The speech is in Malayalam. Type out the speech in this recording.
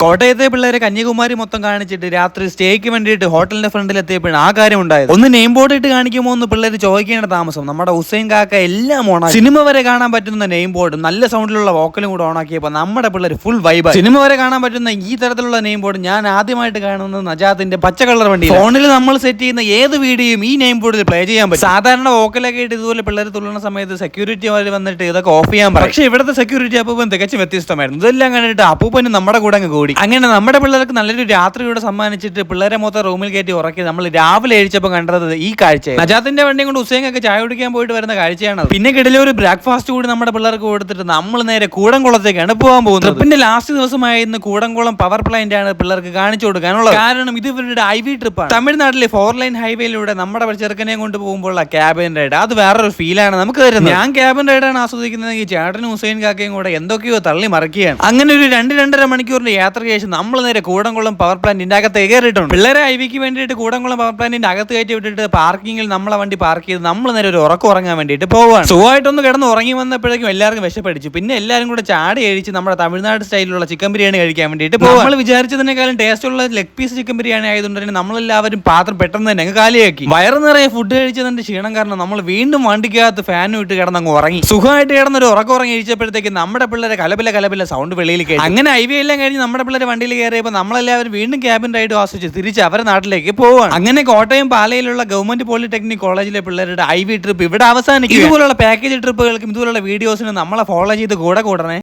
കോട്ടയത്തെ പിള്ളേരെ കന്യാകുമാരി മൊത്തം കാണിച്ചിട്ട് രാത്രി സ്റ്റേക്ക് വേണ്ടിയിട്ട് ഹോട്ടലിന്റെ ഫ്രണ്ടിൽ എത്തിയപ്പോഴും ആ കാര്യം ഉണ്ടായത്. ഒന്ന് നെയിം ബോർഡ് ഇട്ട് കാണിക്കുമോ എന്ന് പിള്ളേർ ചോദിക്കേണ്ട താമസം. നമ്മുടെ ഹുസൈൻ കാക്ക എല്ലാം ഓണാക്കി സിനിമ വരെ കാണാൻ പറ്റുന്ന നെയിം ബോർഡും നല്ല സൗണ്ടിലുള്ള വോക്കലും കൂടെ ഓണാക്കിയപ്പോൾ നമ്മുടെ പിള്ളേർ ഫുൾ വൈബ് സിനിമ വരെ കാണാൻ പറ്റുന്ന ഈ തരത്തിലുള്ള നെയിം ബോർഡ് ഞാൻ ആദ്യമായിട്ട് കാണുന്നത് നജാത്തിന്റെ പച്ച കളർ വണ്ടി ഫോണിൽ നമ്മൾ സെറ്റ് ചെയ്യുന്ന ഏത് വീഡിയോയും ഈ നെയിം ബോർഡിൽ പ്ലേ ചെയ്യാൻ പറ്റും. സാധാരണ വോക്കലൊക്കെ ആയിട്ട് ഇതുപോലെ പിള്ളേർ തുള്ളുന്ന സമയത്ത് സെക്യൂരിറ്റി അവർ വന്നിട്ട് ഇതൊക്കെ ഓഫ് ചെയ്യാൻ പറയും. പക്ഷേ ഇവിടുത്തെ സെക്യൂരിറ്റി അപ്പൂപ്പൻ തികച്ചും വ്യത്യസ്തമായിരുന്നു. ഇതെല്ലാം കണ്ടിട്ട് അപ്പൂപ്പന് നമ്മുടെ കൂടെ അങ്ങ് കൂടി. അങ്ങനെ നമ്മുടെ പിള്ളേർക്ക് നല്ലൊരു രാത്രി രാത്രിയോടെ സമ്മാനിച്ചിട്ട് പിള്ളേരെ മൊത്തം റൂമിൽ കയറ്റി ഉറക്കി നമ്മൾ രാവിലെ എഴിച്ചപ്പോൾ കണ്ടത് ഈ കാഴ്ച നജാത്തിന്റെ വണ്ടി കൊണ്ട് ഹുസൈനൊക്കെ ചായ കുടിക്കാൻ പോയിട്ട് വരുന്ന കാഴ്ചയാണ് പിന്നെ കിടലി ഒരു ബ്രേക്ക്ഫാസ്റ്റ് കൂടി നമ്മുടെ പിള്ളേർക്ക് കൊടുത്തിട്ട് നമ്മൾ നേരെ കൂടംകുളത്തേക്കാണ് പോകാൻ പോകുന്നത്. ട്രിപ്പിന്റെ ലാസ്റ്റ് ദിവസമായ ഇന്ന് കൂടംകുളം പവർ പ്ലാന്റ് ആണ് പിള്ളേർക്ക് കാണിച്ചു കൊടുക്കാനുള്ളത്. കാരണം ഇത് ഇവരുടെ ഐ വി ട്രിപ്പാണ് തമിഴ്നാട്ടിലെ ഫോർ ലൈൻ ഹൈവേയിലൂടെ നമ്മുടെ ചെറുക്കനെ കൊണ്ട് പോകുമ്പോൾ ക്യാബിൻ റൈഡ് അത് വേറൊരു ഫീലാണ് നമുക്ക് തരുന്നത്. ഞാൻ ക്യാബിൻ റൈഡാണ് ആസ്വദിക്കുന്നതെങ്കിൽ ചേട്ടനും ഹുസൈൻ കാക്കയും കൂടെ എന്തൊക്കെയോ തള്ളി മറിക്കുകയാണ്. അങ്ങനെ ഒരു രണ്ട് രണ്ടര മണിക്കൂറിന്റെ യാത്രയ്ക്ക് ശേഷം നമ്മൾ നേരെ കൂടംകുളം പവർ പ്ലാന്റിന്റെ അകത്ത് കയറിയിട്ടുണ്ട്. പിള്ളേരെ ഐ വിക്ക് വേണ്ടിയിട്ട് കൂടംകുളം പവർ പ്ലാന്റിന്റെ അകത്ത് കയറ്റി വിട്ടിട്ട് പാർക്കിംഗിൽ നമ്മളെ വണ്ടി പാർക്ക് ചെയ്ത് നമ്മൾ നേരെ ഒരു ഉറക്കം ഉറങ്ങാൻ വേണ്ടിയിട്ട് പോവാണ്. സുഖമായിട്ടൊന്ന് കിടന്ന് ഉറങ്ങി വന്നപ്പോഴേക്കും എല്ലാവർക്കും വിശപ്പടിച്ചു. പിന്നെ എല്ലാവരും കൂടെ ചാടി കഴിച്ച് നമ്മുടെ തമിഴ്നാട് സ്റ്റൈലിലുള്ള ചിക്കൻ ബിരിയാണി കഴിക്കാൻ വേണ്ടിയിട്ട് പോകും നമ്മൾ വിചാരിച്ചതിനേക്കാളും ടേസ്റ്റ് ഉള്ള ലെഗ് പീസ് ചിക്കൻ ബിരിയാണി ആയതുകൊണ്ട് തന്നെ നമ്മളെല്ലാവരും പാത്രം പെട്ടെന്ന് തന്നെ അങ്ങ് കാലിയാക്കി. വയറ് നിറയെ ഫുഡ് കഴിച്ചതിന്റെ ക്ഷീണം കാരണം നമ്മൾ വീണ്ടും വണ്ടിക്കകത്ത് ഫാനും ഇട്ട് കിടന്ന് അങ്ങ് ഉറങ്ങി. സുഖമായിട്ട് കിടന്നൊരു ഉറക്കം ഉറങ്ങി കഴിച്ചപ്പോഴത്തേക്ക് നമ്മുടെ പിള്ളേരെ കലപില കലപില സൗണ്ട് വെളിയിൽ കേട്ടു അങ്ങനെ ഐ വി എല്ലാം കഴിഞ്ഞ് നമ്മുടെ പിള്ളേരെ വണ്ടിയിൽ കയറിയപ്പോൾ നമ്മളെല്ലാവരും വീണ്ടും ക്യാബിൻ റൈഡ് ആസ്വദിച്ച് തിരിച്ച് അവരുടെ നാട്ടിലേക്ക് പോവാണ്. അങ്ങനെ കോട്ടയം പാലയിലുള്ള ഗവൺമെന്റ് പോളിടെക്നിക് കോളേജിലെ പിള്ളേരുടെ ഐ വി ട്രിപ്പ് ഇവിടെ അവസാനിക്കും ഇതുപോലുള്ള പാക്കേജ് ട്രിപ്പുകൾക്കും ഇതുപോലുള്ള വീഡിയോസിനും നമ്മളെ ഫോളോ ചെയ്ത് കൂടെ കൂടണേ.